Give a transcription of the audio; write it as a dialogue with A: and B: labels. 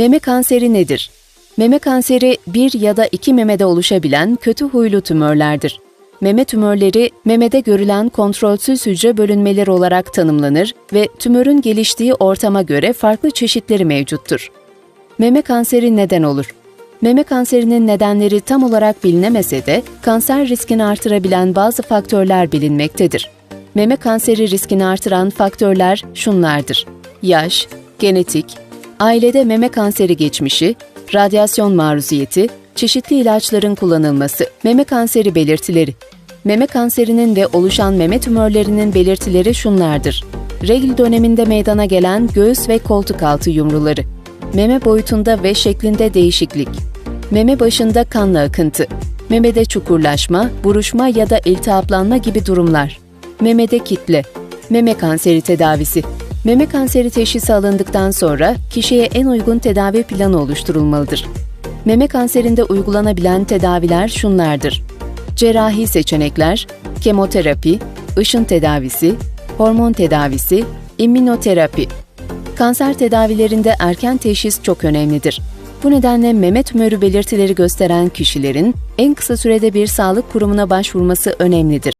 A: Meme kanseri nedir? Meme kanseri bir ya da iki memede oluşabilen kötü huylu tümörlerdir. Meme tümörleri memede görülen kontrolsüz hücre bölünmeleri olarak tanımlanır ve tümörün geliştiği ortama göre farklı çeşitleri mevcuttur. Meme kanseri neden olur? Meme kanserinin nedenleri tam olarak bilinemese de kanser riskini artırabilen bazı faktörler bilinmektedir. Meme kanseri riskini artıran faktörler şunlardır. Yaş, genetik, ailede meme kanseri geçmişi, radyasyon maruziyeti, çeşitli ilaçların kullanılması, meme kanseri belirtileri. Meme kanserinin ve oluşan meme tümörlerinin belirtileri şunlardır. Regl döneminde meydana gelen göğüs ve koltuk altı yumruları, meme boyutunda ve şeklinde değişiklik, meme başında kanla akıntı, memede çukurlaşma, buruşma ya da iltihaplanma gibi durumlar, memede kitle, meme kanseri tedavisi. Meme kanseri teşhisi alındıktan sonra kişiye en uygun tedavi planı oluşturulmalıdır. Meme kanserinde uygulanabilen tedaviler şunlardır. Cerrahi seçenekler, kemoterapi, ışın tedavisi, hormon tedavisi, immünoterapi. Kanser tedavilerinde erken teşhis çok önemlidir. Bu nedenle meme tümörü belirtileri gösteren kişilerin en kısa sürede bir sağlık kurumuna başvurması önemlidir.